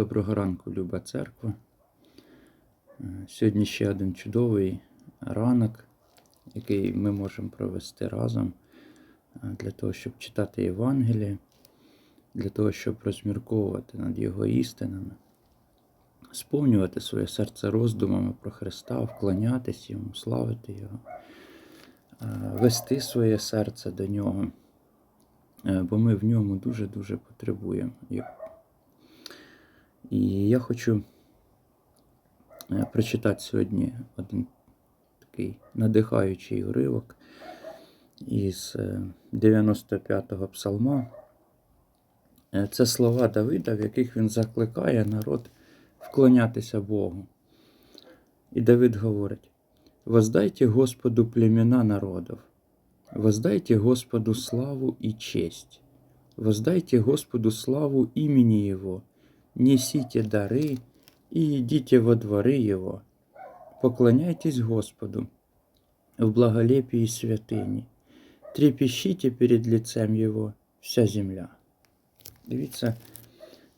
Доброго ранку, люба церква. Е, Сьогодні ще один чудовий ранок, який ми можемо провести разом е, для того, щоб читати Євангеліє, для того, щоб розмірковувати над його істинами, сповнювати своє серце роздумами про Христа, вклонятись йому, славити Його, е, вести своє серце до нього, бо ми в ньому дуже-дуже потребуємо. І я хочу е, прочитати сьогодні один такий надихаючий уривок із е, 95-го псалма. Е, Це слова Давида, в яких він закликає народ вклонятися Богу. І Давид говорить: Воздайте Господу племена народов, воздайте Господу славу и честь, воздайте Господу славу имени Его, несите дары и идите во дворы Его, поклоняйтесь Господу в благолепии святыни, трепещите перед лицем Его вся земля. Дивіться,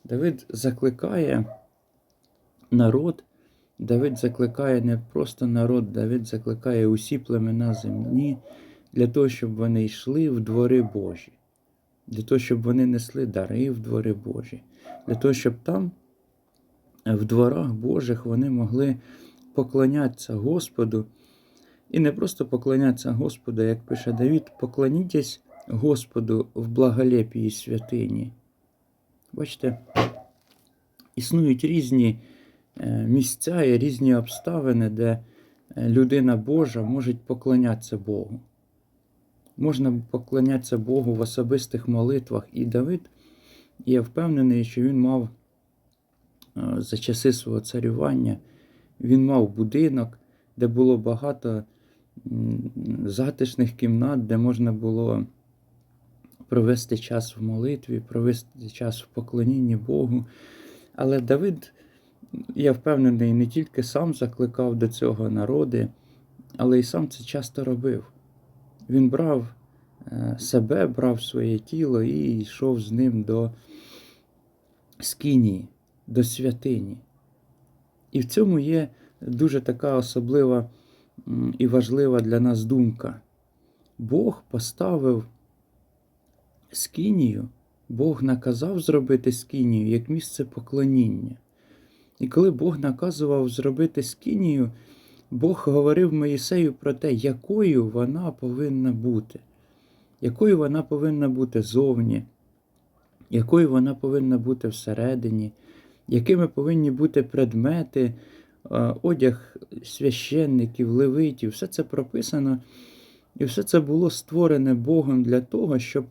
Давид закликає народ, Давид закликає не просто народ, Давид закликає усі племена землі для того, щоб вони йшли в двори Божі, для того, щоб вони несли дари в двори Божі, для того, щоб там, е, в дворах Божих, вони могли поклонятися Господу. І не просто поклонятися Господу, як пише Давид, поклонітесь Господу в благолепії святині. Бачите, існують різні е, місця і різні обставини, де е, людина Божа може поклонятися Богу. Можна поклонятися Богу в особистих молитвах. І Давид, я впевнений, що він мав е, за часи свого царювання, він мав будинок, де було багато затишних кімнат, де можна було провести час в молитві, провести час в поклонінні Богу. Але Давид, я впевнений, не тільки сам закликав до цього народи, але й сам це часто робив. Він брав е, себе, брав своє тіло і йшов з ним до скинії, до святині. І в цьому є дуже така особлива і важлива для нас думка. Бог поставив скинію, Бог наказав зробити скинію як місце поклоніння. І коли Бог наказував зробити скинію, Бог говорив Моїсею про те, якою вона повинна бути, якою вона повинна бути зовні, якою вона повинна бути всередині, якими повинні бути предмети, е, одяг священників, левитів. Все це прописано, і все це було створене Богом для того, щоб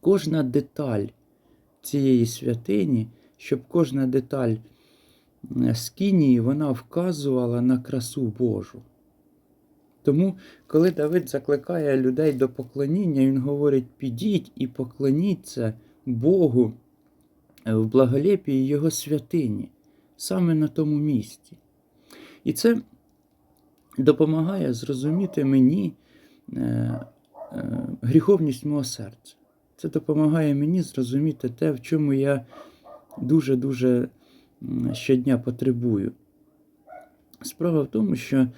кожна деталь цієї святині, щоб кожна деталь скинії, вона вказувала на красу Божу. Тому, коли Давид закликає людей до поклоніння, він говорить: підіть і поклоніться Богу в благолепії Його святині, саме на тому місці. І це допомагає зрозуміти мені е, е, гріховність мого серця. Це допомагає мені зрозуміти те, в чому я дуже-дуже щодня потребую. Справа в тому, що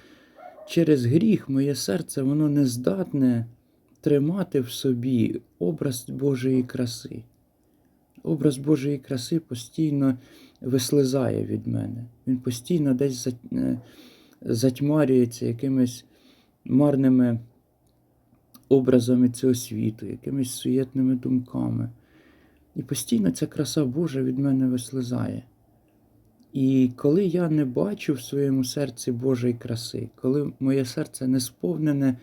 через гріх моє серце воно не здатне тримати в собі образ Божої краси. Образ Божої краси постійно вислизає від мене. Він постійно десь е, затьмарюється якимись марними образами цього світу, якимись суєтними думками. І постійно ця краса Божа від мене вислизає. І коли я не бачу в своєму серці Божої краси, коли моє серце не сповнене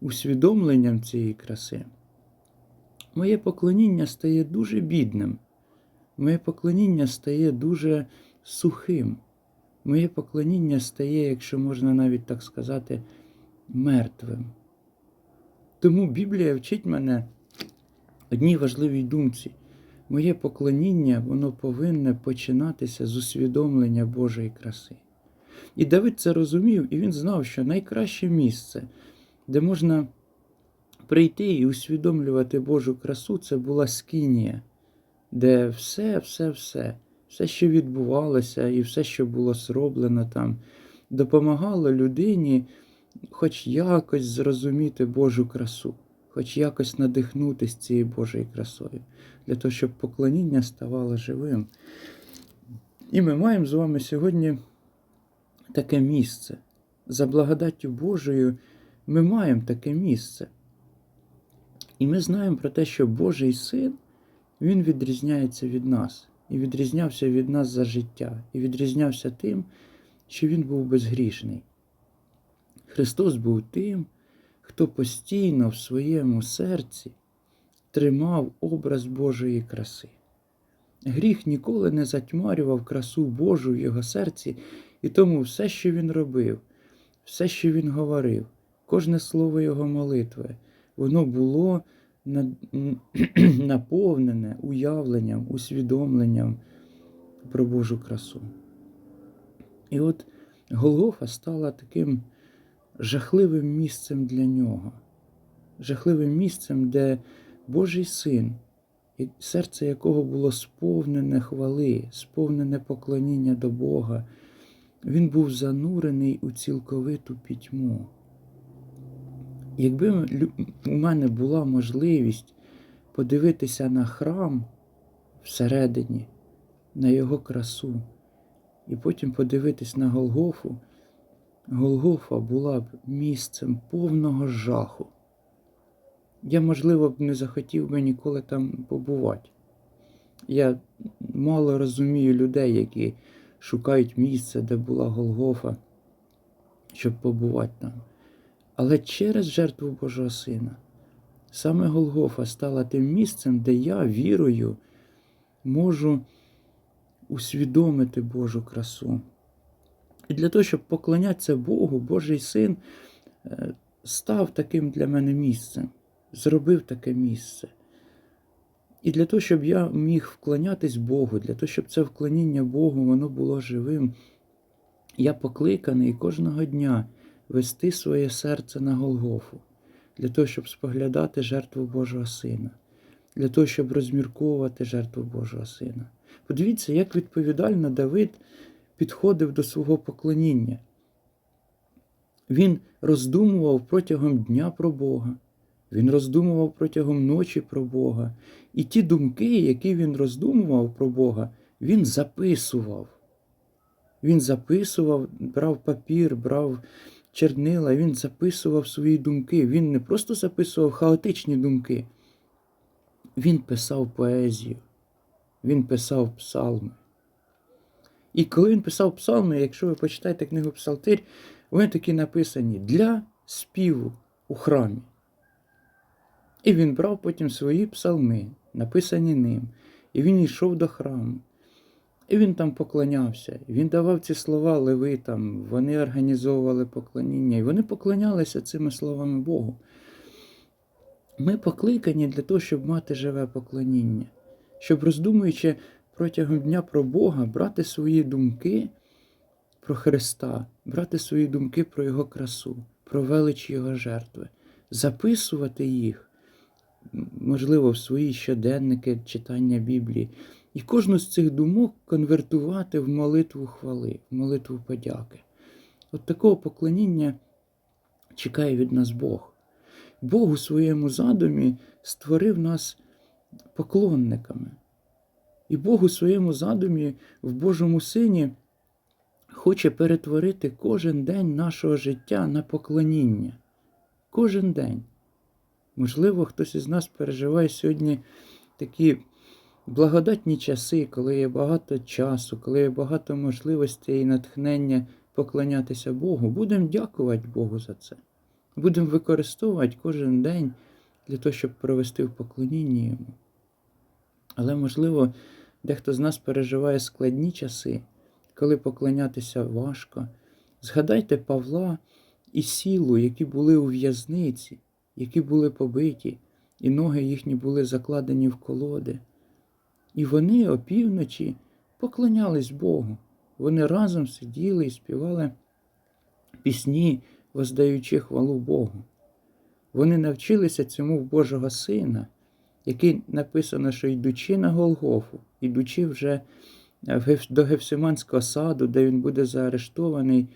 усвідомленням цієї краси, моє поклоніння стає дуже бідним, моє поклоніння стає дуже сухим, моє поклоніння стає, якщо можна навіть так сказати, мертвим. Тому Біблія вчить мене одній важливій думці. Моє поклоніння, воно повинне починатися з усвідомлення Божої краси. І Давид це розумів, і він знав, що найкраще місце, де можна прийти і усвідомлювати Божу красу, це була скинія, де все, все, все все, що відбувалося, і все, що було зроблено там, допомагало людині хоч якось зрозуміти Божу красу, хоч якось надихнутися цією Божою красою, для того, щоб поклоніння ставало живим. І ми маємо з вами сьогодні таке місце. За благодаттю Божою ми маємо таке місце. І ми знаємо про те, що Божий син, він відрізняється від нас, і відрізнявся від нас за життя, і відрізнявся тим, що він був безгрішний. Христос був тим, хто постійно в своєму серці тримав образ Божої краси. Гріх ніколи не затьмарював красу Божу в його серці, і тому все, що він робив, все, що він говорив, кожне слово його молитви, воно було наповнене уявленням, усвідомленням про Божу красу. І от Голгофа стала таким жахливим місцем для нього, жахливим місцем, де Божий син, і серце якого було сповнене хвали, сповнене поклоніння до Бога, він був занурений у цілковиту пітьму. Якби у мене була можливість подивитися на храм всередині, на його красу, і потім подивитись на Голгофу, Голгофа була б місцем повного жаху. Я, можливо, б не захотів би ніколи там побувати. Я мало розумію людей, які шукають місце, де була Голгофа, щоб побувати там. Але через жертву Божого Сина саме Голгофа стала тим місцем, де я вірою можу усвідомити Божу красу. І для того, щоб поклонятися Богу, Божий син е, став таким для мене місцем, зробив таке місце. І для того, щоб я міг вклонятись Богу, для того, щоб це вклоніння Богу воно було живим, я покликаний кожного дня вести своє серце на Голгофу, для того, щоб споглядати жертву Божого Сина, для того, щоб розмірковувати жертву Божого Сина. Подивіться, як відповідально Давид підходив до свого поклоніння. Він роздумував протягом дня про Бога, він роздумував протягом ночі про Бога. І ті думки, які він роздумував про Бога, він записував. Він записував, брав папір, брав чернила, він записував свої думки. Він не просто записував хаотичні думки, він писав поезію, він писав псалми. І коли він писав псалми, якщо ви почитаєте книгу Псалтир, вони такі написані для співу у храмі. І він брав потім свої псалми, написані ним, і він йшов до храму. І він там поклонявся, він давав ці слова левитам, вони організовували поклоніння, і вони поклонялися цими словами Богу. Ми покликані для того, щоб мати живе поклоніння, щоб, роздумуючи протягом дня про Бога, брати свої думки про Христа, брати свої думки про Його красу, про велич Його жертви, записувати їх, можливо, в свої щоденники читання Біблії, і кожну з цих думок конвертувати в молитву хвали, в молитву подяки. От такого поклоніння чекає від нас Бог. Бог у своєму задумі створив нас поклонниками. І Бог у своєму задумі в Божому Сині хоче перетворити кожен день нашого життя на поклоніння. Кожен день. Можливо, хтось із нас переживає сьогодні такі благодатні часи, коли є багато часу, коли є багато можливостей і натхнення поклонятися Богу. Будемо дякувати Богу за це. Будемо використовувати кожен день для того, щоб провести в поклонінні Йому. Але, можливо, дехто з нас переживає складні часи, коли поклонятися важко. Згадайте Павла і сілу, які були у в'язниці, які були побиті, і ноги їхні були закладені в колоди. І вони опівночі поклонялись Богу. Вони разом сиділи і співали пісні, воздаючи хвалу Богу. Вони навчилися цьому в Божого Сина, який написано, що йдучи на Голгофу, ідучи вже до Гефсиманського саду, де він буде заарештований,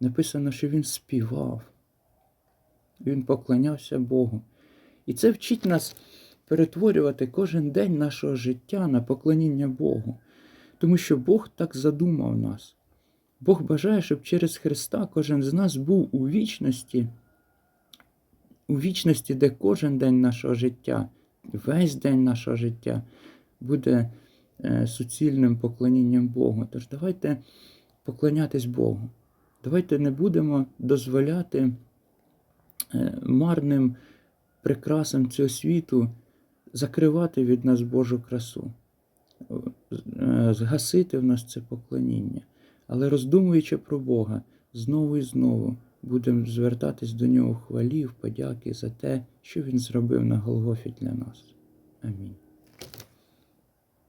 написано, що він співав. Він поклонявся Богу. І це вчить нас перетворювати кожен день нашого життя на поклоніння Богу. Тому що Бог так задумав нас. Бог бажає, щоб через Христа кожен з нас був у вічності, у вічності, де кожен день нашого життя, весь день нашого життя буде е, суцільним поклонінням Богу. Тож давайте поклонятись Богу. Давайте не будемо дозволяти е, марним прикрасам цього світу закривати від нас Божу красу, е, згасити в нас це поклоніння. Але роздумуючи про Бога, знову і знову будемо звертатись до Нього хвалів, хвалі, подяки за те, що Він зробив на Голгофі для нас. Амінь.